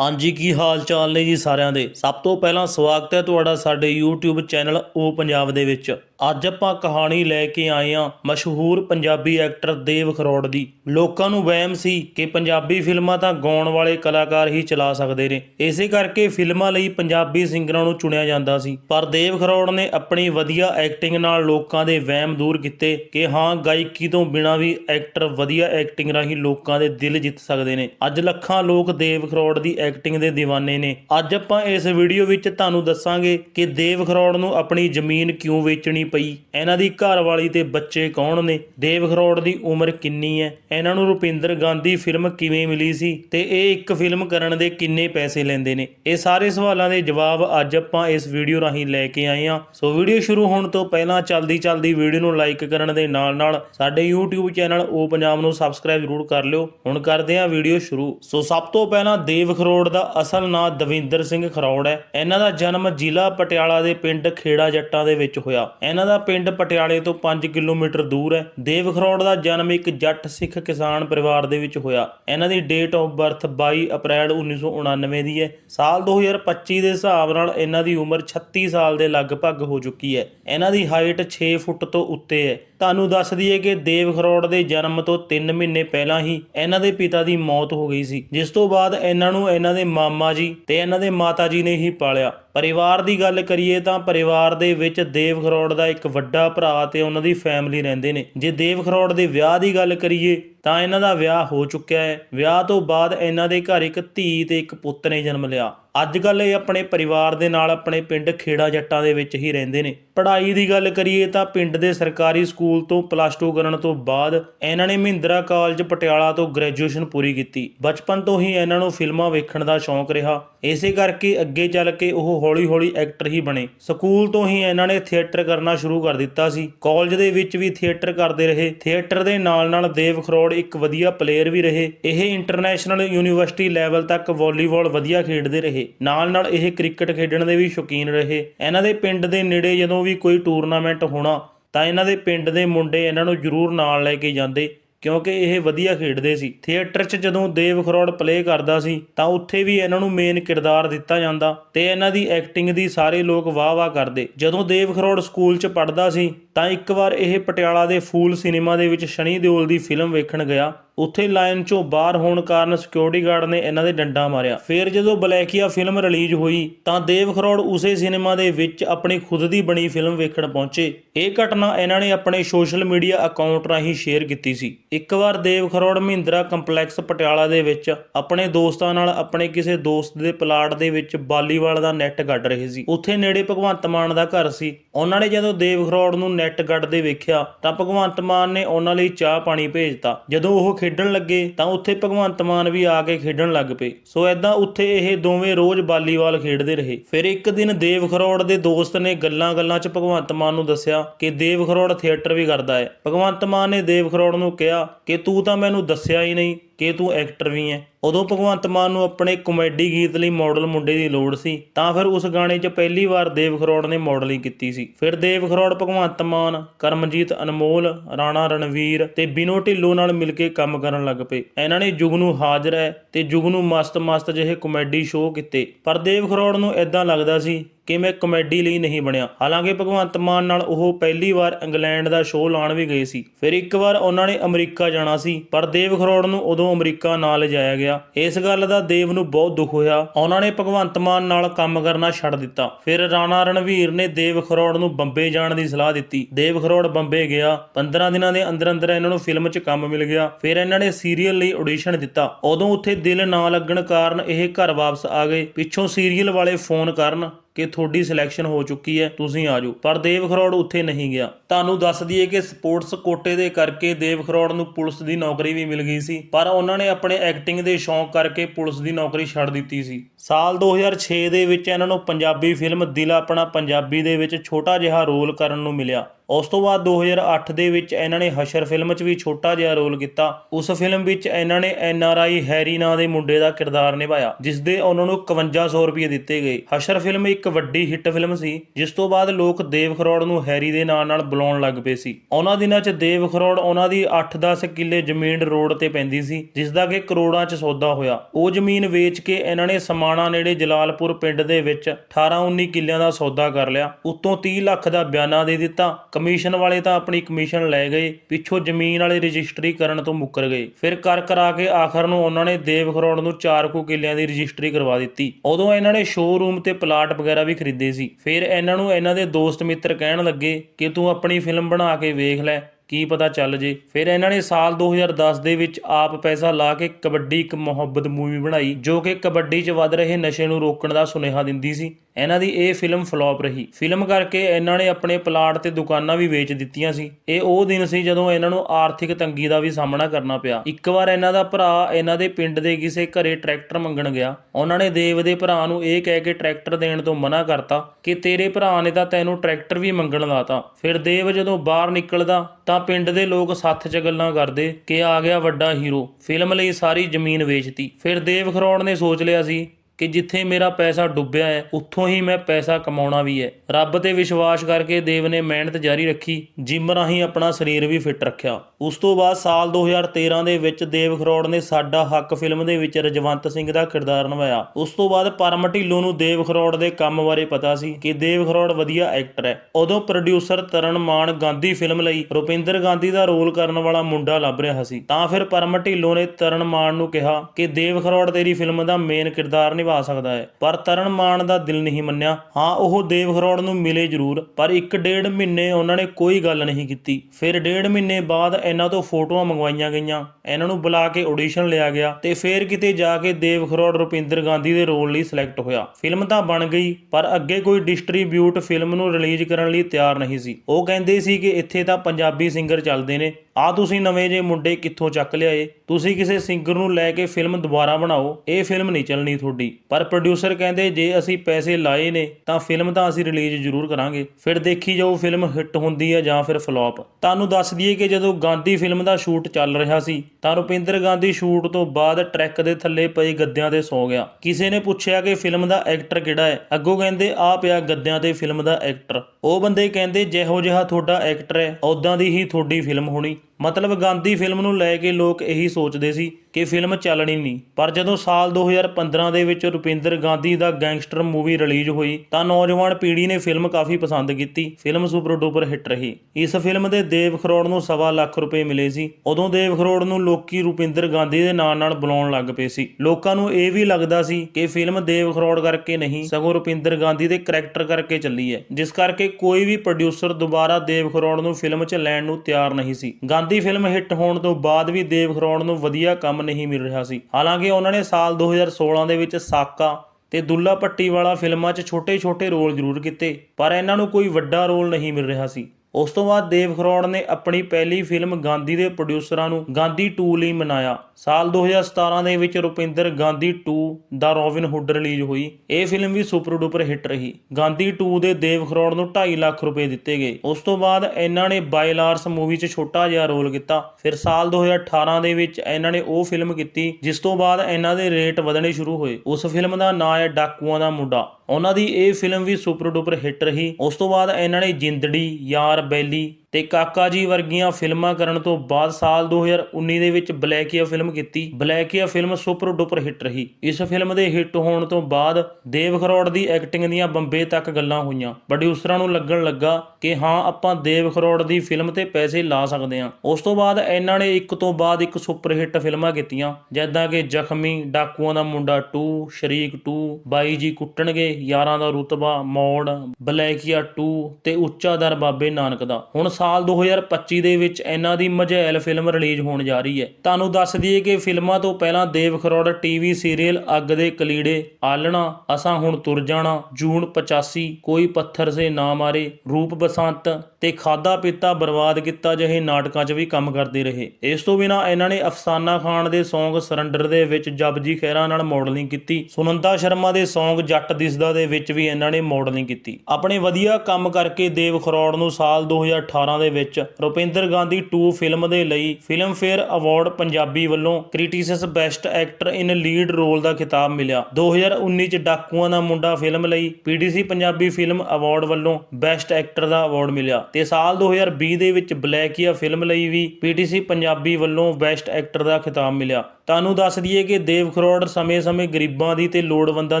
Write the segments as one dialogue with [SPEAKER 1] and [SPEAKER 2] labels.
[SPEAKER 1] ਹਾਂਜੀ, ਕੀ ਹਾਲ ਚਾਲ ਨੇ ਜੀ ਸਾਰਿਆਂ ਦੇ? ਸਭ ਤੋਂ ਪਹਿਲਾਂ ਸਵਾਗਤ ਹੈ ਤੁਹਾਡਾ ਸਾਡੇ YouTube ਚੈਨਲ ਓ ਪੰਜਾਬ ਦੇ ਵਿੱਚ। ਅੱਜ ਆਪਾਂ ਕਹਾਣੀ ਲੈ ਕੇ ਆਏ ਹਾਂ ਮਸ਼ਹੂਰ ਪੰਜਾਬੀ ਐਕਟਰ ਦੇਵ ਖਰੋੜ ਦੀ। ਲੋਕਾਂ ਨੂੰ ਵਹਿਮ ਸੀ ਕਿ ਪੰਜਾਬੀ ਫਿਲਮਾਂ ਤਾਂ ਗਾਉਣ ਵਾਲੇ ਕਲਾਕਾਰ ਹੀ ਚਲਾ ਸਕਦੇ ਨੇ। ਇਸੇ ਕਰਕੇ ਫਿਲਮਾਂ ਲਈ ਪੰਜਾਬੀ ਸਿੰਗਰਾਂ ਨੂੰ ਚੁਣਿਆ ਜਾਂਦਾ ਸੀ। ਪਰ ਦੇਵ ਖਰੋੜ ਨੇ ਆਪਣੀ ਵਧੀਆ ਐਕਟਿੰਗ ਨਾਲ ਲੋਕਾਂ ਦੇ ਵਹਿਮ ਦੂਰ ਕੀਤੇ ਕਿ ਹਾਂ, ਗਾਇਕੀ ਤੋਂ ਬਿਨਾਂ ਵੀ ਐਕਟਰ ਵਧੀਆ ਐਕਟਿੰਗ ਰਾਹੀਂ ਲੋਕਾਂ ਦੇ ਦਿਲ ਜਿੱਤ ਸਕਦੇ ਨੇ। ਅੱਜ ਲੱਖਾਂ ਲੋਕ ਦੇਵ ਖਰੋੜ ਦੀ ਐਕਟਿੰਗ ਦੇ دیਵਾਨੇ ਨੇ। ਅੱਜ ਆਪਾਂ ਇਸ ਵੀਡੀਓ ਵਿੱਚ ਤੁਹਾਨੂੰ ਦੱਸਾਂਗੇ ਕਿ ਦੇਵ ਖਰੋੜ ਨੂੰ ਆਪਣੀ ਜ਼ਮੀਨ ਕਿਉਂ ਵੇਚਣੀ ਪਈ। ਇਹਨਾਂ ਦੀ ਘਰਵਾਲੀ ਤੇ ਬੱਚੇ ਕੌਣ ਨੇ? ਦੇਵ ਖਰੋੜ ਦੀ ਉਮਰ ਕਿੰਨੀ ਹੈ? ਇਹਨਾਂ ਨੂੰ ਰੁਪਿੰਦਰ ਗਾਂਧੀ ਫਿਲਮ ਕਿਵੇਂ ਮਿਲੀ ਸੀ? ਤੇ ਇਹ ਇੱਕ ਫਿਲਮ ਕਰਨ ਦੇ ਕਿੰਨੇ ਪੈਸੇ ਲੈਂਦੇ ਨੇ? ਇਹ ਸਾਰੇ ਸਵਾਲਾਂ ਦੇ ਜਵਾਬ ਅੱਜ ਆਪਾਂ ਇਸ ਵੀਡੀਓ ਰਾਹੀਂ ਲੈ ਕੇ ਆਏ ਹਾਂ। ਸੋ ਵੀਡੀਓ ਸ਼ੁਰੂ ਹੋਣ ਤੋਂ ਪਹਿਲਾਂ ਚਲਦੀ ਚਲਦੀ ਵੀਡੀਓ ਨੂੰ ਲਾਈਕ ਕਰਨ ਦੇ ਨਾਲ ਨਾਲ ਸਾਡੇ YouTube ਚੈਨਲ ਓ ਪੰਜਾਬ ਨੂੰ ਸਬਸਕ੍ਰਾਈਬ ਜ਼ਰੂਰ ਕਰ ਲਿਓ। ਹੁਣ ਕਰਦੇ ਹਾਂ ਵੀਡੀਓ ਸ਼ੁਰੂ। ਸੋ ਸਭ ਤੋਂ ਪਹਿਲਾਂ ਦੇਵ ਖਰੋੜ ਦਾ ਅਸਲ ਨਾਂ ਦਵਿੰਦਰ ਸਿੰਘ ਖਰੋੜ ਹੈ। ਇਹਨਾਂ ਦਾ ਜਨਮ ਜ਼ਿਲ੍ਹਾ ਪਟਿਆਲਾ ਦੇ ਪਿੰਡ ਖੇੜਾ ਜੱਟਾਂ ਦੇ ਵਿੱਚ ਹੋਇਆ। ਇਹਨਾਂ ਦਾ ਪਿੰਡ ਪਟਿਆਲੇ ਤੋਂ 5 ਕਿਲੋਮੀਟਰ ਦੂਰ ਹੈ। ਦੇਵ ਖਰੋੜ ਦਾ ਜਨਮ ਇੱਕ ਜੱਟ ਸਿੱਖ ਕਿਸਾਨ ਪਰਿਵਾਰ ਦੇ ਵਿੱਚ ਹੋਇਆ। ਇਹਨਾਂ ਦੀ ਡੇਟ ਆਫ ਬਰਥ 22 ਅਪ੍ਰੈਲ 1999 ਦੀ ਹੈ। ਸਾਲ 2025 ਦੇ ਹਿਸਾਬ ਨਾਲ ਇਹਨਾਂ ਦੀ ਉਮਰ 36 ਸਾਲ ਦੇ ਲਗਭਗ ਹੋ ਚੁੱਕੀ ਹੈ। ਇਹਨਾਂ ਦੀ ਹਾਈਟ 6 ਫੁੱਟ ਤੋਂ ਉੱਤੇ ਹੈ। ਤੁਹਾਨੂੰ ਦੱਸ ਦਈਏ ਕਿ ਦੇਵ ਖਰੋੜ ਦੇ ਜਨਮ ਤੋਂ 3 ਮਹੀਨੇ ਪਹਿਲਾਂ ਹੀ ਇਹਨਾਂ ਦੇ ਪਿਤਾ ਦੀ ਮੌਤ ਹੋ ਗਈ ਸੀ। ਜਿਸ ਤੋਂ ਬਾਅਦ ਇਹਨਾਂ ਨੂੰ ਇਹਨਾਂ ਦੇ ਮਾਮਾ ਜੀ ਤੇ ਇਹਨਾਂ ਦੇ ਮਾਤਾ ਜੀ ਨੇ ਹੀ ਪਾਲਿਆ। ਪਰਿਵਾਰ ਦੀ ਗੱਲ ਕਰੀਏ ਤਾਂ ਪਰਿਵਾਰ ਦੇ ਵਿੱਚ ਦੇਵ ਖਰੋੜ ਦਾ ਇੱਕ ਵੱਡਾ ਭਰਾ ਤੇ ਉਹਨਾਂ ਦੀ ਫੈਮਿਲੀ ਰਹਿੰਦੇ ਨੇ। ਜੇ ਦੇਵ ਖਰੋੜ ਦੇ ਵਿਆਹ ਦੀ ਗੱਲ ਕਰੀਏ ਤਾਂ ਇਹਨਾਂ ਦਾ ਵਿਆਹ ਹੋ ਚੁੱਕਿਆ ਹੈ। ਵਿਆਹ ਤੋਂ ਬਾਅਦ ਇਹਨਾਂ ਦੇ ਘਰ ਇੱਕ ਧੀ ਤੇ ਇੱਕ ਪੁੱਤ ਨੇ ਜਨਮ ਲਿਆ। ਅੱਜ ਕੱਲ ਇਹ ਆਪਣੇ ਪਰਿਵਾਰ ਦੇ ਨਾਲ ਆਪਣੇ ਪਿੰਡ ਖੇੜਾ ਜੱਟਾਂ ਦੇ ਵਿੱਚ ਹੀ ਰਹਿੰਦੇ ਨੇ। ਪੜ੍ਹਾਈ ਦੀ ਗੱਲ ਕਰੀਏ ਤਾਂ ਪਿੰਡ ਦੇ ਸਰਕਾਰੀ ਸਕੂਲ ਤੋਂ ਪਲੱਸ 2 ਕਰਨ ਤੋਂ ਬਾਅਦ ਇਹਨਾਂ ਨੇ ਮਹਿੰਦਰਾ ਕਾਲਜ ਪਟਿਆਲਾ ਤੋਂ ਗ੍ਰੈਜੂਏਸ਼ਨ ਪੂਰੀ ਕੀਤੀ। ਬਚਪਨ ਤੋਂ ਹੀ ਇਹਨਾਂ ਨੂੰ ਫਿਲਮਾਂ ਵੇਖਣ ਦਾ ਸ਼ੌਂਕ ਰਿਹਾ। ਇਸੇ ਕਰਕੇ ਅੱਗੇ ਚੱਲ ਕੇ ਉਹ ਹੌਲੀ-ਹੌਲੀ ਐਕਟਰ ਹੀ ਬਣੇ। ਸਕੂਲ ਤੋਂ ਹੀ ਇਹਨਾਂ ਨੇ ਥੀਏਟਰ ਕਰਨਾ ਸ਼ੁਰੂ ਕਰ ਦਿੱਤਾ ਸੀ। ਕਾਲਜ ਦੇ ਵਿੱਚ ਵੀ ਥੀਏਟਰ ਕਰਦੇ ਰਹੇ। ਥੀਏਟਰ ਦੇ ਨਾਲ-ਨਾਲ ਦੇਵ ਖਰੋੜ ਇੱਕ ਵਧੀਆ ਪਲੇਅਰ ਵੀ ਰਹੇ, ਇਹ ਇੰਟਰਨੈਸ਼ਨਲ ਯੂਨੀਵਰਸਿਟੀ ਲੈਵਲ ਤੱਕ ਵਾਲੀਬਾਲ ਵਧੀਆ ਖੇਡਦੇ ਰਹੇ, ਨਾਲ-ਨਾਲ ਇਹ ਕ੍ਰਿਕਟ ਖੇਡਣ ਦੇ ਵੀ ਸ਼ੌਕੀਨ ਰਹੇ। ਇਹਨਾਂ ਦੇ ਪਿੰਡ ਦੇ ਨੇੜੇ ਜਦੋਂ ਵੀ ਕੋਈ ਟੂਰਨਾਮੈਂਟ ਹੋਣਾ ਤਾਂ ਇਹਨਾਂ ਦੇ ਪਿੰਡ ਦੇ ਮੁੰਡੇ ਇਹਨਾਂ ਨੂੰ ਜ਼ਰੂਰ ਨਾਲ ਲੈ ਕੇ ਜਾਂਦੇ ਕਿਉਂਕਿ ਇਹ ਵਧੀਆ ਖੇਡਦੇ ਸੀ। ਥੀਏਟਰ 'ਚ ਜਦੋਂ ਦੇਵ ਖਰੋੜ ਪਲੇ ਕਰਦਾ ਸੀ, ਤਾਂ ਉੱਥੇ ਵੀ ਇਹਨਾਂ ਨੂੰ ਮੇਨ ਕਿਰਦਾਰ ਦਿੱਤਾ ਜਾਂਦਾ ਤੇ ਇਹਨਾਂ ਦੀ ਐਕਟਿੰਗ ਦੀ ਸਾਰੇ ਲੋਕ ਵਾਹ-ਵਾਹ ਕਰਦੇ। ਜਦੋਂ ਦੇਵ ਖਰੋੜ ਸਕੂਲ 'ਚ ਪੜ੍ਹਦਾ ਸੀ, ਤਾਂ ਇੱਕ ਵਾਰ ਇਹ ਪਟਿਆਲਾ ਦੇ ਫੂਲ ਸਿਨੇਮਾ ਦੇ ਵਿੱਚ ਸ਼ਨੀ ਦਿਓਲ ਦੀ ਫਿਲਮ ਵੇਖਣ ਗਿਆ। ਉੱਥੇ ਲਾਈਨ 'ਚੋਂ ਬਾਹਰ ਹੋਣ ਕਾਰਨ ਸਿਕਿਉਰਿਟੀ ਗਾਰਡ ਨੇ ਇਹਨਾਂ ਦੇ ਡੰਡਾ ਮਾਰਿਆ। ਫਿਰ ਜਦੋਂ ਬਲੈਕੀਆ ਫਿਲਮ ਰਿਲੀਜ਼ ਹੋਈ, ਤਾਂ ਦੇਵ ਖਰੋੜ ਉਸੇ ਸਿਨੇਮਾ ਦੇ ਵਿੱਚ ਆਪਣੀ ਖੁਦ ਦੀ ਬਣੀ ਫਿਲਮ ਵੇਖਣ ਪਹੁੰਚੇ। ਇਹ ਘਟਨਾ ਇਹਨਾਂ ਨੇ ਆਪਣੇ ਸੋਸ਼ਲ ਮੀਡੀਆ ਅਕਾਊਂਟ ਰਾਹੀਂ ਸ਼ੇਅਰ ਕੀਤੀ ਸੀ। ਇੱਕ ਵਾਰ ਦੇਵ ਖਰੋੜ ਮਹਿੰਦਰਾ ਕੰਪਲੈਕਸ ਪਟਿਆਲਾ ਦੇ ਵਿੱਚ ਆਪਣੇ ਦੋਸਤਾਂ ਨਾਲ ਆਪਣੇ ਕਿਸੇ ਦੋਸਤ ਦੇ ਪਲਾਟ ਦੇ ਵਿੱਚ ਬਾਲੀਵਾਲ ਦਾ ਨੈੱਟ ਗੱਡ ਰਹੇ ਸੀ। ਉੱਥੇ ਨੇੜੇ ਭਗਵੰਤ ਮਾਨ ਦਾ ਘਰ ਸੀ। ਉਹਨਾਂ ਨੇ ਜਦੋਂ ਦੇਵ ਖਰੋੜ ਨੂੰ ਨੈੱਟ ਗੱਡਦੇ ਵੇਖਿਆ, ਤਾਂ ਭਗਵੰਤ ਮਾਨ ਨੇ ਉਹਨਾਂ ਲਈ ਚਾਹ ਪਾਣੀ ਭੇਜਤਾ ਜਦੋਂ ਉਹ ਖੇਡਣ ਲੱਗੇ ਤਾਂ ਉੱਥੇ ਭਗਵੰਤ ਮਾਨ ਵੀ ਆ ਕੇ ਖੇਡਣ ਲੱਗ ਪਏ। ਸੋ ਐਦਾਂ ਉੱਥੇ ਇਹ ਦੋਵੇਂ ਰੋਜ਼ ਵਾਲੀਬਾਲ ਖੇਡਦੇ ਰਹੇ। ਫਿਰ ਇੱਕ ਦਿਨ ਦੇਵ ਖਰੋੜ ਦੇ ਦੋਸਤ ਨੇ ਗੱਲਾਂ-ਗੱਲਾਂ 'ਚ ਭਗਵੰਤ ਮਾਨ ਨੂੰ ਦੱਸਿਆ ਕਿ ਦੇਵ ਖਰੋੜ ਥੀਏਟਰ ਵੀ ਕਰਦਾ ਹੈ। ਭਗਵੰਤ ਮਾਨ ਨੇ ਦੇਵ ਖਰੋੜ ਨੂੰ ਕਿਹਾ ਕਿ ਤੂੰ ਤਾਂ ਮੈਨੂੰ ਦੱਸਿਆ ਹੀ ਨਹੀਂ ਕਿ ਤੂੰ ਐਕਟਰ ਵੀ ਹੈ। ਉਦੋਂ ਭਗਵੰਤ ਮਾਨ ਨੂੰ ਆਪਣੇ ਕਾਮੇਡੀ ਗੀਤ ਲਈ ਮਾਡਲ ਮੁੰਡੇ ਦੀ ਲੋੜ ਸੀ, ਤਾਂ ਫਿਰ ਉਸ ਗਾਣੇ 'ਚ ਪਹਿਲੀ ਵਾਰ ਦੇਵ ਖਰੋੜ ਨੇ ਮਾਡਲਿੰਗ ਕੀਤੀ ਸੀ। ਫਿਰ ਦੇਵ ਖਰੋੜ, ਭਗਵੰਤ ਮਾਨ, ਕਰਮਜੀਤ, ਅਨਮੋਲ, ਰਾਣਾ ਰਣਵੀਰ ਤੇ ਬਿਨੋ ਢਿੱਲੋਂ ਨਾਲ ਮਿਲ ਕੇ ਕੰਮ ਕਰਨ ਲੱਗ ਪਏ। ਇਹਨਾਂ ਨੇ ਜੁਗਨੂ ਹਾਜ਼ਰ ਹੈ ਤੇ ਜੁਗਨੂ ਮਸਤ-ਮਸਤ ਜਿਹੇ ਕਾਮੇਡੀ ਸ਼ੋਅ ਕੀਤੇ। ਪਰ ਦੇਵ ਖਰੋੜ ਨੂੰ ਐਦਾਂ ਲੱਗਦਾ ਸੀ ਕਿ ਮੈਂ ਕਾਮੇਡੀ ਲਈ ਨਹੀਂ ਬਣਿਆ। ਹਾਲਾਂਕਿ ਭਗਵੰਤ ਮਾਨ ਨਾਲ ਉਹ ਪਹਿਲੀ ਵਾਰ ਇੰਗਲੈਂਡ ਦਾ ਸ਼ੋਅ ਲਾਉਣ ਵੀ ਗਏ ਸੀ। ਫਿਰ ਇੱਕ ਵਾਰ ਉਹਨਾਂ ਨੇ ਅਮਰੀਕਾ ਜਾਣਾ ਸੀ, ਪਰ ਦੇਵ ਖਰੋੜ ਨੂੰ ਉਦੋਂ ਅਮਰੀਕਾ ਨਾ ਲਿਜਾਇਆ ਗਿਆ। ਇਸ ਗੱਲ ਦਾ ਦੇਵ ਨੂੰ ਬਹੁਤ ਦੁੱਖ ਹੋਇਆ। ਉਹਨਾਂ ਨੇ ਭਗਵੰਤ ਮਾਨ ਨਾਲ ਕੰਮ ਕਰਨਾ ਛੱਡ ਦਿੱਤਾ। ਫਿਰ ਰਾਣਾ ਰਣਵੀਰ ਨੇ ਦੇਵ ਖਰੋੜ ਨੂੰ ਬੰਬੇ ਜਾਣ ਦੀ ਸਲਾਹ ਦਿੱਤੀ। ਦੇਵ ਖਰੋੜ ਬੰਬੇ ਗਿਆ। 15 ਦਿਨਾਂ ਦੇ ਅੰਦਰ ਅੰਦਰ ਇਹਨਾਂ ਨੂੰ ਫਿਲਮ 'ਚ ਕੰਮ ਮਿਲ ਗਿਆ। ਫਿਰ ਇਹਨਾਂ ਨੇ ਸੀਰੀਅਲ ਲਈ ਆਡੀਸ਼ਨ ਦਿੱਤਾ। ਉਦੋਂ ਉੱਥੇ ਦਿਲ ਨਾ ਲੱਗਣ ਕਾਰਨ ਇਹ ਘਰ ਵਾਪਸ ਆ ਗਏ। ਪਿੱਛੋਂ ਸੀਰੀਅਲ ਵਾਲੇ ਫੋਨ ਕਰਨ ਕਿ ਤੁਹਾਡੀ ਸਿਲੈਕਸ਼ਨ ਹੋ ਚੁੱਕੀ ਹੈ, ਤੁਸੀਂ ਆ ਜਾਓ। ਪਰ ਦੇਵ ਖਰੋੜ ਉੱਥੇ ਨਹੀਂ ਗਿਆ। ਤੁਹਾਨੂੰ ਦੱਸ ਦਈਏ ਕਿ ਸਪੋਰਟਸ ਕੋਟੇ ਦੇ ਕਰਕੇ ਦੇਵ ਖਰੋੜ ਨੂੰ ਪੁਲਿਸ ਦੀ ਨੌਕਰੀ ਵੀ ਮਿਲ ਗਈ ਸੀ। ਪਰ ਉਹਨਾਂ ਨੇ ਆਪਣੇ ਐਕਟਿੰਗ ਦੇ ਸ਼ੌਂਕ ਕਰਕੇ ਪੁਲਿਸ ਦੀ ਨੌਕਰੀ ਛੱਡ ਦਿੱਤੀ ਸੀ। ਸਾਲ 2006 ਦੇ ਵਿੱਚ ਇਹਨਾਂ ਨੂੰ ਪੰਜਾਬੀ ਫਿਲਮ ਦਿਲ ਆਪਣਾ ਪੰਜਾਬੀ ਦੇ ਵਿੱਚ ਛੋਟਾ ਜਿਹਾ ਰੋਲ ਕਰਨ ਨੂੰ ਮਿਲਿਆ। ਉਸ ਤੋਂ ਬਾਅਦ 2008 ਦੇ ਵਿੱਚ ਇਹਨਾਂ ਨੇ ਹਸ਼ਰ ਫਿਲਮ 'ਚ ਵੀ ਛੋਟਾ ਜਿਹਾ ਰੋਲ ਕੀਤਾ। ਉਸ ਫਿਲਮ ਵਿੱਚ ਇਹਨਾਂ ਨੇ ਐਨ ਆਰ ਆਈ ਹੈਰੀ ਨਾਂ ਦੇ ਮੁੰਡੇ ਦਾ ਕਿਰਦਾਰ ਨਿਭਾਇਆ ਜਿਸ ਦੇ ਉਹਨਾਂ ਨੂੰ 5100 ਰੁਪਏ ਦਿੱਤੇ ਗਏ। ਹਸ਼ਰ ਫਿਲਮ ਇੱਕ ਵੱਡੀ ਹਿੱਟ ਫਿਲਮ ਸੀ, ਜਿਸ ਤੋਂ ਬਾਅਦ ਲੋਕ ਦੇਵ ਖਰੋੜ ਨੂੰ ਹੈਰੀ ਦੇ ਨਾਂ ਨਾਲ ਬੁਲਾਉਣ ਲੱਗ ਪਏ ਸੀ। ਉਹਨਾਂ ਦਿਨਾਂ 'ਚ ਦੇਵ ਖਰੋੜ ਉਹਨਾਂ ਦੀ 8-10 ਕਿੱਲੇ ਜ਼ਮੀਨ ਰੋਡ ਤੇ ਪੈਂਦੀ ਸੀ ਜਿਸ ਦਾ ਕਿ ਕਰੋੜਾਂ 'ਚ ਸੌਦਾ ਹੋਇਆ। ਉਹ ਜ਼ਮੀਨ ਵੇਚ ਕੇ ਇਹਨਾਂ ਨੇ ਸਮਾਣਾ ਨੇੜੇ ਜਲਾਲਪੁਰ ਪਿੰਡ ਦੇ ਵਿੱਚ 18-19 ਕਿੱਲਿਆਂ ਦਾ ਸੌਦਾ ਕਰ ਲਿਆ। ਉੱਤੋਂ 30 ਲੱਖ ਦਾ ਬਿਆਨਾ ਦੇ ਦਿੱਤਾ। ਕਮਿਸ਼ਨ ਵਾਲੇ ਤਾਂ ਆਪਣੀ ਕਮਿਸ਼ਨ ਲੈ ਗਏ, ਪਿੱਛੋਂ ਜ਼ਮੀਨ ਵਾਲੇ ਰਜਿਸਟਰੀ ਕਰਨ ਤੋਂ ਮੁੱਕਰ ਗਏ। ਫਿਰ ਕਰ ਕਰਾ ਕੇ ਆਖਰ ਨੂੰ ਉਹਨਾਂ ਨੇ ਦੇਵ ਖਰੋੜ ਨੂੰ 4 ਕੁ ਕਿੱਲਿਆਂ ਦੀ ਰਜਿਸਟਰੀ ਕਰਵਾ ਦਿੱਤੀ। ਉਦੋਂ ਇਹਨਾਂ ਨੇ ਸ਼ੋਰੂਮ ਤੇ ਪਲਾਟ ਵਗੈਰਾ ਵੀ ਖਰੀਦੇ ਸੀ। ਫਿਰ ਇਹਨਾਂ ਨੂੰ ਇਹਨਾਂ ਦੇ ਦੋਸਤ ਮਿੱਤਰ ਕਹਿਣ ਲੱਗੇ ਕਿ ਤੂੰ ਆਪਣੀ ਫਿਲਮ ਬਣਾ ਕੇ ਵੇਖ ਲੈ। ਕੀ ਪਤਾ ਚੱਲ ਜੇ। ਫਿਰ ਇਹਨਾਂ ਨੇ ਸਾਲ 2010 ਦੇ ਵਿੱਚ ਆਪ ਪੈਸਾ ਲਾ ਕੇ ਕਬੱਡੀ ਇੱਕ ਮੁਹੱਬਤ ਮੂਵੀ ਬਣਾਈ, ਜੋ ਕਿ ਕਬੱਡੀ 'ਚ ਵੱਧ ਰਹੇ ਨਸ਼ੇ ਨੂੰ ਰੋਕਣ ਦਾ ਸੁਨੇਹਾ ਦਿੰਦੀ ਸੀ। ਇਹਨਾਂ ਦੀ ਇਹ ਫਿਲਮ ਫਲॉप ਰਹੀ। ਫਿਲਮ ਕਰਕੇ ਇਹਨਾਂ ਨੇ ਆਪਣੇ ਪਲਾਟ ਤੇ ਦੁਕਾਨਾਂ ਵੀ ਵੇਚ ਦਿੱਤੀਆਂ ਸੀ। ਇਹ ਉਹ ਦਿਨ ਸੀ ਜਦੋਂ ਇਹਨਾਂ ਨੂੰ ਆਰਥਿਕ ਤੰਗੀ ਦਾ ਵੀ ਸਾਹਮਣਾ ਕਰਨਾ ਪਿਆ। ਇੱਕ ਵਾਰ ਇਹਨਾਂ ਦਾ ਭਰਾ ਇਹਨਾਂ ਦੇ ਪਿੰਡ ਦੇ ਕਿਸੇ ਘਰੇ ਟਰੈਕਟਰ ਮੰਗਣ ਗਿਆ। ਉਹਨਾਂ ਨੇ ਦੇਵ ਦੇ ਭਰਾ ਨੂੰ ਇਹ ਕਹਿ ਕੇ ਟਰੈਕਟਰ ਦੇਣ ਤੋਂ ਮਨਾ ਕਰਤਾ ਕਿ ਤੇਰੇ ਭਰਾ ਨੇ ਤਾਂ ਤੈਨੂੰ ਟਰੈਕਟਰ ਵੀ ਮੰਗਣ ਲਾਤਾ। ਫਿਰ ਦੇਵ ਜਦੋਂ ਬਾਹਰ ਨਿਕਲਦਾ ਤਾਂ ਪਿੰਡ ਦੇ ਲੋਕ ਸੱਥ 'ਚ ਗੱਲਾਂ ਕਰਦੇ ਕਿ ਆ ਗਿਆ ਵੱਡਾ ਹੀਰੋ। ਫਿਲਮ ਲਈ ਸਾਰੀ ਜ਼ਮੀਨ ਵੇਚਤੀ। ਫਿਰ ਦੇਵ ਖਰੋੜ ਨੇ ਸੋਚ ਲਿਆ ਸੀ ਕਿ ਜਿੱਥੇ ਮੇਰਾ ਪੈਸਾ ਡੁੱਬਿਆ ਹੈ, ਉੱਥੋਂ ਹੀ ਮੈਂ ਪੈਸਾ ਕਮਾਉਣਾ ਵੀ ਹੈ। ਰੱਬ ਤੇ ਵਿਸ਼ਵਾਸ ਕਰਕੇ ਦੇਵ ਨੇ ਮਿਹਨਤ ਜਾਰੀ ਰੱਖੀ, ਜਿਮ ਰਾਹੀਂ ਆਪਣਾ ਸਰੀਰ ਵੀ ਫਿੱਟ ਰੱਖਿਆ। ਉਸ ਤੋਂ ਬਾਅਦ ਸਾਲ 2013 ਦੇ ਵਿੱਚ ਦੇਵ ਖਰੋੜ ਨੇ ਸਾਡਾ ਹੱਕ ਫਿਲਮ ਦੇ ਵਿੱਚ ਰਜਵੰਤ ਸਿੰਘ ਦਾ ਕਿਰਦਾਰ ਨਿਭਾਇਆ। ਉਸ ਤੋਂ ਬਾਅਦ ਪਰਮ ਢਿੱਲੋਂ ਨੂੰ ਦੇਵ ਖਰੋੜ ਦੇ ਕੰਮ ਬਾਰੇ ਪਤਾ ਸੀ ਕਿ ਦੇਵ ਖਰੋੜ ਵਧੀਆ ਐਕਟਰ ਹੈ। ਉਦੋਂ ਪ੍ਰੋਡਿਊਸਰ ਤਰਨ ਮਾਨ ਗਾਂਧੀ ਫਿਲਮ ਲਈ ਰੁਪਿੰਦਰ ਗਾਂਧੀ ਦਾ ਰੋਲ ਕਰਨ ਵਾਲਾ ਮੁੰਡਾ ਲੱਭ ਰਿਹਾ ਸੀ। ਤਾਂ ਫਿਰ ਪਰਮ ਢਿੱਲੋਂ ਨੇ ਤਰਨ ਮਾਨ ਨੂੰ ਕਿਹਾ ਕਿ ਦੇਵ ਖਰੋੜ ਤੇਰੀ ਫਿਲਮ ਦਾ ਮੇਨ ਕਿਰਦਾਰ ਨਿਭਾ ਸਕਦਾ ਹੈ। ਪਰ ਤਰਨ ਮਾਨ ਦਾ ਦਿਲ ਨਹੀਂ ਮੰਨਿਆ। ਹਾਂ, ਉਹ ਦੇਵ ਖਰੋੜ ਨੂੰ ਮਿਲੇ ਜ਼ਰੂਰ, ਪਰ ਇੱਕ ਡੇਢ ਮਹੀਨੇ ਉਹਨਾਂ ਨੇ ਕੋਈ ਗੱਲ ਨਹੀਂ ਕੀਤੀ। ਫਿਰ ਡੇਢ ਮਹੀਨੇ ਬਾਅਦ ਇਹਨਾਂ ਤੋਂ ਫੋਟੋਆਂ ਮੰਗਵਾਈਆਂ ਗਈਆਂ। ਇਹਨਾਂ ਨੂੰ ਬੁਲਾ ਕੇ ਆਡੀਸ਼ਨ ਲਿਆ ਗਿਆ ਤੇ ਫਿਰ ਕਿਤੇ ਜਾ ਕੇ ਦੇਵ ਖਰੋੜ ਰੁਪਿੰਦਰ ਗਾਂਧੀ ਦੇ ਰੋਲ ਲਈ ਸਿਲੈਕਟ ਹੋਇਆ। ਫਿਲਮ ਤਾਂ ਬਣ ਗਈ, ਪਰ ਅੱਗੇ ਕੋਈ ਡਿਸਟ੍ਰੀਬਿਊਟ ਫਿਲਮ ਨੂੰ ਰਿਲੀਜ਼ ਕਰਨ ਲਈ ਤਿਆਰ ਨਹੀਂ ਸੀ। ਉਹ ਕਹਿੰਦੇ ਸੀ ਕਿ ਇੱਥੇ ਤਾਂ ਪੰਜਾਬੀ ਸਿੰਗਰ ਚੱਲਦੇ ਨੇ। ਆ ਤੁਸੀਂ ਨਵੇਂ ਜੇ ਮੁੰਡੇ ਕਿੱਥੋਂ ਚੱਕ ਲਿਆਏ? ਤੁਸੀਂ ਕਿਸੇ ਸਿੰਗਰ ਨੂੰ ਲੈ ਕੇ ਫਿਲਮ ਦੁਬਾਰਾ ਬਣਾਓ, ਇਹ ਫਿਲਮ ਨਹੀਂ ਚੱਲਣੀ ਤੁਹਾਡੀ। ਪਰ ਪ੍ਰੋਡਿਊਸਰ ਕਹਿੰਦੇ, ਜੇ ਅਸੀਂ ਪੈਸੇ ਲਾਏ ਨੇ, ਤਾਂ ਫਿਲਮ ਤਾਂ ਅਸੀਂ ਰਿਲੀਜ਼ ਜ਼ਰੂਰ ਕਰਾਂਗੇ। ਫਿਰ ਦੇਖੀ ਜਾਓ, ਫਿਲਮ ਹਿੱਟ ਹੁੰਦੀ ਹੈ ਜਾਂ ਫਿਰ ਫਲॉप ਤੁਹਾਨੂੰ ਦੱਸ ਦਈਏ ਕਿ ਜਦੋਂ ਗਾਂਧੀ ਫਿਲਮ ਦਾ ਸ਼ੂਟ ਚੱਲ ਰਿਹਾ ਸੀ, ਤਾਂ ਰੁਪਿੰਦਰ ਗਾਂਧੀ ਸ਼ੂਟ ਤੋਂ ਬਾਅਦ ਟਰੈਕ ਦੇ ਥੱਲੇ ਪਈ ਗੱਦਿਆਂ ਤੇ ਸੌ ਗਿਆ। ਕਿਸੇ ਨੇ ਪੁੱਛਿਆ ਕਿ ਫਿਲਮ ਦਾ ਐਕਟਰ ਕਿਹੜਾ ਹੈ? ਅੱਗੋਂ ਕਹਿੰਦੇ, ਆ ਪਿਆ ਗੱਦਿਆਂ ਤੇ ਫਿਲਮ ਦਾ ਐਕਟਰ ਉਹ ਬੰਦੇ ਕਹਿੰਦੇ, ਜਿਹੋ ਜਿਹਾ ਤੁਹਾਡਾ ਐਕਟਰ ਹੈ ਉਦਾਂ ਦੀ ਹੀ ਤੁਹਾਡੀ ਫਿਲਮ ਹੋਣੀ। ਮਤਲਬ ਗਾਂਧੀ ਫਿਲਮ ਨੂੰ ਲੈ ਕੇ ਲੋਕ ਇਹੀ ਸੋਚਦੇ ਸੀ। ਕਿ ਫਿਲਮ ਚੱਲਣੀ ਨਹੀਂ। ਪਰ ਜਦੋਂ ਸਾਲ 2015 ਦੇ ਵਿੱਚ ਰੁਪਿੰਦਰ ਗਾਂਧੀ ਦਾ ਗੈਂਗਸਟਰ ਮੂਵੀ ਰਿਲੀਜ਼ ਹੋਈ, ਤਾਂ ਨੌਜਵਾਨ ਪੀੜ੍ਹੀ ਨੇ ਫਿਲਮ ਕਾਫੀ ਪਸੰਦ ਕੀਤੀ। ਫਿਲਮ ਸੁਪਰ ਡੂਪਰ ਹਿੱਟ ਰਹੀ। ਇਸ ਫਿਲਮ ਦੇ ਦੇਵ ਖਰੋੜ ਨੂੰ ਸਵਾ ਲੱਖ ਰੁਪਏ ਮਿਲੇ ਸੀ। ਉਦੋਂ ਦੇਵ ਖਰੋੜ ਨੂੰ ਲੋਕੀ ਰੁਪਿੰਦਰ ਗਾਂਧੀ ਦੇ ਨਾਂ ਨਾਲ ਬੁਲਾਉਣ ਲੱਗ ਪਏ ਸੀ। ਲੋਕਾਂ ਨੂੰ ਇਹ ਵੀ ਲੱਗਦਾ ਸੀ ਕਿ ਫਿਲਮ ਦੇਵ ਖਰੋੜ ਕਰਕੇ ਨਹੀਂ, ਸਗੋਂ ਰੁਪਿੰਦਰ ਗਾਂਧੀ ਦੇ ਕਰੈਕਟਰ ਕਰਕੇ ਚੱਲੀ ਹੈ। ਜਿਸ ਕਰਕੇ ਕੋਈ ਵੀ ਪ੍ਰੋਡਿਊਸਰ ਦੁਬਾਰਾ ਦੇਵ ਖਰੋੜ ਨੂੰ ਫਿਲਮ 'ਚ ਲੈਣ ਨੂੰ ਤਿਆਰ ਨਹੀਂ ਸੀ। ਗਾਂਧੀ ਫਿਲਮ ਹਿੱਟ ਹੋਣ ਤੋਂ ਬਾਅਦ ਵੀ ਦੇਵ ਖਰੋੜ ਨੂੰ ਵਧੀਆ ਕੰਮ ਨਹੀਂ ਮਿਲ ਰਿਹਾ ਸੀ। ਹਾਲਾਂਕਿ ਉਹਨਾਂ ਨੇ ਸਾਲ 2016 ਦੇ ਵਿੱਚ ਸਾਕਾ ਤੇ ਦੁੱਲਾ ਪੱਟੀ ਵਾਲਾ ਫਿਲਮਾਂ 'ਚ ਛੋਟੇ-ਛੋਟੇ ਰੋਲ ਜ਼ਰੂਰ ਕੀਤੇ, ਪਰ ਇਹਨਾਂ ਨੂੰ ਕੋਈ ਵੱਡਾ ਰੋਲ ਨਹੀਂ ਮਿਲ ਰਿਹਾ ਸੀ। ਉਸ ਤੋਂ ਬਾਅਦ ਦੇਵ ਖਰੋੜ ਨੇ ਆਪਣੀ ਪਹਿਲੀ ਫਿਲਮ ਗਾਂਧੀ ਦੇ ਪ੍ਰੋਡਿਊਸਰਾਂ ਨੂੰ ਗਾਂਧੀ 2 ਲਈ ਮਨਾਇਆ। ਸਾਲ 2017 ਦੇ ਵਿੱਚ ਰੁਪਿੰਦਰ ਗਾਂਧੀ 2 ਦਾ ਰੋਬਿਨ ਹੁੱਡ ਰਿਲੀਜ਼ ਹੋਈ। ਇਹ ਫਿਲਮ ਵੀ ਸੁਪਰ ਡੂਪਰ ਹਿੱਟ ਰਹੀ। ਗਾਂਧੀ 2 ਦੇ ਦੇਵ ਖਰੋੜ ਨੂੰ 2.5 ਲੱਖ ਰੁਪਏ ਦਿੱਤੇ ਗਏ। ਉਸ ਤੋਂ ਬਾਅਦ ਇਹਨਾਂ ਨੇ ਬਾਇਲਾਰਸ ਮੂਵੀ 'ਚ ਛੋਟਾ ਜਿਹਾ ਰੋਲ ਕੀਤਾ। ਫਿਰ ਸਾਲ 2018 ਦੇ ਵਿੱਚ ਇਹਨਾਂ ਨੇ ਉਹ ਫਿਲਮ ਕੀਤੀ, ਜਿਸ ਤੋਂ ਬਾਅਦ ਇਹਨਾਂ ਦੇ ਰੇਟ ਵਧਣੇ ਸ਼ੁਰੂ ਹੋਏ। ਉਸ ਫਿਲਮ ਦਾ ਨਾਂ ਹੈ ਡਾਕੂਆਂ ਦਾ ਮੁੰਡਾ। ਉਹਨਾਂ ਦੀ ਇਹ ਫਿਲਮ ਵੀ ਸੁਪਰ ਡੂਪਰ ਹਿੱਟ ਰਹੀ। ਉਸ ਤੋਂ ਬਾਅਦ ਇਹਨਾਂ ਨੇ ਜਿੰਦੜੀ, ਯਾਰ ਬੈਲੀ ਤੇ ਕਾਕਾ ਜੀ ਵਰਗੀਆਂ ਫਿਲਮਾਂ ਕਰਨ ਤੋਂ ਬਾਅਦ ਸਾਲ 2019 ਦੇ ਵਿੱਚ ਬਲੈਕੀਆ ਫਿਲਮ ਕੀਤੀ। Blackia film super duper hit ਰਹੀ। ਇਸ ਫਿਲਮ ਦੇ ਹਿੱਟ ਹੋਣ ਤੋਂ ਬਾਅਦ ਦੇਵ ਖਰੋੜ ਦੀ ਐਕਟਿੰਗ ਦੀਆਂ ਬੰਬੇ ਤੱਕ ਗੱਲਾਂ ਹੋਈਆਂ। ਪ੍ਰੋਡਿਊਸਰਾਂ ਨੂੰ ਲੱਗਣ ਲੱਗਾ ਕਿ ਹਾਂ, ਆਪਾਂ ਦੇਵ ਖਰੋੜ ਦੀ ਫਿਲਮ ਤੇ ਪੈਸੇ ਲਾ ਸਕਦੇ ਹਾਂ। ਉਸ ਤੋਂ ਬਾਅਦ ਇਹਨਾਂ ਨੇ ਇੱਕ ਤੋਂ ਬਾਅਦ ਇੱਕ ਸੁਪਰ ਹਿੱਟ ਫਿਲਮਾਂ ਕੀਤੀਆਂ। ਜਿੱਦਾਂ ਕਿ ਜ਼ਖਮੀ, ਡਾਕੂਆਂ ਦਾ ਮੁੰਡਾ 2 ਸ਼ਰੀਕ 2 ਬਾਈ ਜੀ ਕੁੱਟਣਗੇ, ਯਾਰਾਂ ਦਾ ਰੁਤਬਾ, ਮੌੜ ਬਲੈਕੀਆ 2 ਤੇ ਉੱਚਾ ਦਰ ਬਾਬੇ ਨਾਨਕ ਦਾ। ਹੁਣ ਸਾਲ 2025 ਦੇ ਵਿੱਚ ਇਹਨਾਂ ਦੀ ਮਝੈਲ ਫਿਲਮ ਰਿਲੀਜ਼ ਹੋਣ ਜਾ ਰਹੀ ਹੈ। ਤੁਹਾਨੂੰ ਦੱਸ ਦਈਏ ਕਿ ਫਿਲਮਾਂ ਤੋਂ ਪਹਿਲਾਂ ਦੇਵ ਖਰੋੜ ਟੀਵੀ ਸੀਰੀਅਲ ਅੱਗ ਦੇ ਕਲੀੜੇ, ਆਲਣਾ, ਅਸਾਂ ਹੁਣ ਤੁਰ ਜਾਣਾ ਜੂਨ 85 ਕੋਈ ਪੱਥਰ ਸੇ ਨਾ ਮਾਰੇ, ਰੂਪ ਬਸੰਤ ਤੇ ਖਾਦਾ ਪੀਤਾ ਬਰਬਾਦ ਕੀਤਾ ਜਿਹੇ ਨਾਟਕਾਂ 'ਚ ਵੀ ਕੰਮ ਕਰਦੇ ਰਹੇ। ਇਸ ਤੋਂ ਬਿਨਾ ਇਹਨਾਂ ਨੇ ਅਫਸਾਨਾ ਖਾਨ ਦੇ Song ਸਰੈਂਡਰ ਦੇ ਵਿੱਚ ਜਪਜੀ ਖਹਿਰਾ ਨਾਲ ਮਾਡਲਿੰਗ ਕੀਤੀ, ਸੁਨੰਦਾ ਸ਼ਰਮਾ ਦੇ Song ਜੱਟ ਦਿਸਦਾ ਦੇ ਵਿੱਚ ਵੀ ਇਹਨਾਂ ਨੇ ਮਾਡਲਿੰਗ ਕੀਤੀ। ਆਪਣੇ ਵਧੀਆ ਕੰਮ ਕਰਕੇ ਦੇਵ ਖਰੋੜ ਨੂੰ ਸਾਲ 2018 ਦੇ ਵਿੱਚ ਰੁਪਿੰਦਰ ਗਾਂਧੀ 2 ਫਿਲਮ ਦੇ ਲਈ ਫਿਲਮ ਫੇਅਰ ਅਵਾਰਡ ਪੰਜਾਬੀ ਵੱਲੋਂ critics best actor in lead role ਦਾ ਖਿਤਾਬ ਮਿਲਿਆ। 2019 ਚ ਡਾਕੂਆਂ ਦਾ ਮੁੰਡਾ ਫਿਲਮ ਲਈ ਪੀਡੀਸੀ ਪੰਜਾਬੀ ਫਿਲਮ ਅਵਾਰਡ ਵੱਲੋਂ ਬੈਸਟ ਐਕਟਰ ਦਾ ਅਵਾਰਡ ਮਿਲਿਆ ਤੇ ਸਾਲ 2020 ਦੇ ਵਿੱਚ ਬਲੈਕੀਆ ਫਿਲਮ ਲਈ ਵੀ ਪੀਡੀਸੀ ਪੰਜਾਬੀ ਵੱਲੋਂ ਬੈਸਟ ਐਕਟਰ ਦਾ ਖਿਤਾਬ ਮਿਲਿਆ। ਤੁਹਾਨੂੰ ਦੱਸ ਦਈਏ ਕਿ ਦੇਵ ਖਰੋੜ ਸਮੇਂ-ਸਮੇਂ ਗਰੀਬਾਂ ਦੀ ਤੇ ਲੋੜਵੰਦਾਂ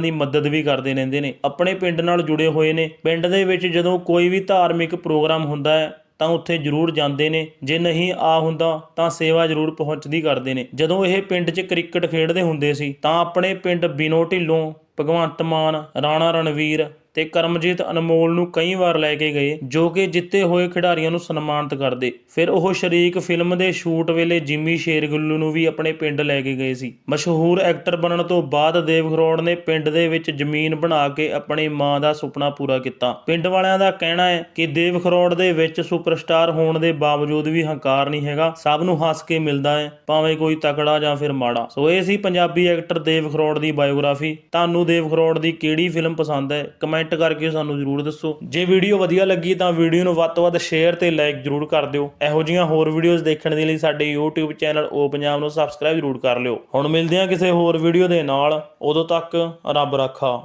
[SPEAKER 1] ਦੀ ਮਦਦ ਵੀ ਕਰਦੇ ਰਹਿੰਦੇ ਨੇ। ਆਪਣੇ ਪਿੰਡ ਨਾਲ ਜੁੜੇ ਹੋਏ ਨੇ। ਪਿੰਡ ਦੇ ਵਿੱਚ ਜਦੋਂ ਕੋਈ ਵੀ ਧਾਰਮਿਕ ਪ੍ਰੋਗਰਾਮ ਹੁੰਦਾ ਹੈ ਤਾਂ ਉੱਥੇ ਜ਼ਰੂਰ ਜਾਂਦੇ ਨੇ। ਜੇ ਨਹੀਂ ਆ ਹੁੰਦਾ ਤਾਂ ਸੇਵਾ ਜ਼ਰੂਰ ਪਹੁੰਚਦੀ ਕਰਦੇ ਨੇ। ਜਦੋਂ ਇਹ ਪਿੰਡ 'ਚ ਕ੍ਰਿਕਟ ਖੇਡਦੇ ਹੁੰਦੇ ਸੀ ਤਾਂ ਆਪਣੇ ਪਿੰਡ ਬਿਨੋ ਢਿੱਲੋਂ ਭਗਵੰਤ ਮਾਨ, ਰਾਣਾ ਰਣਵੀਰ ਤੇ ਕਰਮਜੀਤ ਅਨਮੋਲ ਨੂੰ ਕਈ ਵਾਰ ਲੈ ਕੇ ਗਏ, ਜੋ ਕਿ ਜਿੱਤੇ ਹੋਏ ਖਿਡਾਰੀਆਂ ਨੂੰ ਸਨਮਾਨਿਤ ਕਰਦੇ। ਫਿਰ ਉਹ ਸ਼ਰੀਕ ਫਿਲਮ ਦੇ ਸ਼ੂਟ ਵੇਲੇ ਜਿਮੀ ਸ਼ੇਰਗੁੱਲੂ ਨੂੰ ਵੀ ਆਪਣੇ ਪਿੰਡ ਲੈ ਕੇ ਗਏ ਸੀ। ਮਸ਼ਹੂਰ ਐਕਟਰ ਬਣਨ ਤੋਂ ਬਾਅਦ ਦੇਵ ਖਰੋੜ ਨੇ ਪਿੰਡ ਦੇ ਵਿੱਚ ਜ਼ਮੀਨ ਬਣਾ ਕੇ ਆਪਣੀ ਮਾਂ ਦਾ ਸੁਪਨਾ ਪੂਰਾ ਕੀਤਾ। ਪਿੰਡ ਵਾਲਿਆਂ ਦਾ ਕਹਿਣਾ ਹੈ ਕਿ ਦੇਵ ਖਰੋੜ ਦੇ ਵਿੱਚ ਸੁਪਰਸਟਾਰ ਹੋਣ ਦੇ ਬਾਵਜੂਦ ਵੀ ਹੰਕਾਰ ਨਹੀਂ ਹੈਗਾ, ਸਭ ਨੂੰ ਹੱਸ ਕੇ ਮਿਲਦਾ ਹੈ, ਭਾਵੇਂ ਕੋਈ ਤਕੜਾ ਜਾਂ ਫਿਰ ਮਾੜਾ। ਸੋ ਇਹ ਸੀ ਪੰਜਾਬੀ ਐਕਟਰ ਦੇਵ ਖਰੋੜ ਦੀ ਬਾਇਓਗ੍ਰਾਫੀ। ਤੁਹਾਨੂੰ ਦੇਵ ਖਰੋੜ ਦੀ ਕਿਹੜੀ ਫਿਲਮ ਪਸੰਦ ਹੈ, ਕਮੈਂਟ ਕਰਕੇ ਸਾਨੂੰ ਜਰੂਰ ਦੱਸੋ। ਜੇ ਵੀਡੀਓ ਵਧੀਆ ਲੱਗੀ ਤਾਂ ਵੀਡੀਓ ਨੂੰ ਵੱਧ ਤੋਂ ਵੱਧ ਸ਼ੇਅਰ ਤੇ ਲਾਈਕ ਜਰੂਰ ਕਰ ਦਿਓ। ਇਹੋ ਜਿਹੀਆਂ ਹੋਰ ਵੀਡੀਓਜ਼ ਦੇਖਣ ਦੇ ਲਈ ਸਾਡੇ YouTube ਚੈਨਲ ਓ ਪੰਜਾਬ ਨੂੰ ਸਬਸਕ੍ਰਾਈਬ ਜਰੂਰ ਕਰ ਲਿਓ। ਹੁਣ ਮਿਲਦੇ ਹਾਂ ਕਿਸੇ ਹੋਰ ਵੀਡੀਓ ਦੇ ਨਾਲ। ਉਦੋਂ ਤੱਕ ਰੱਬ ਰਾਖਾ।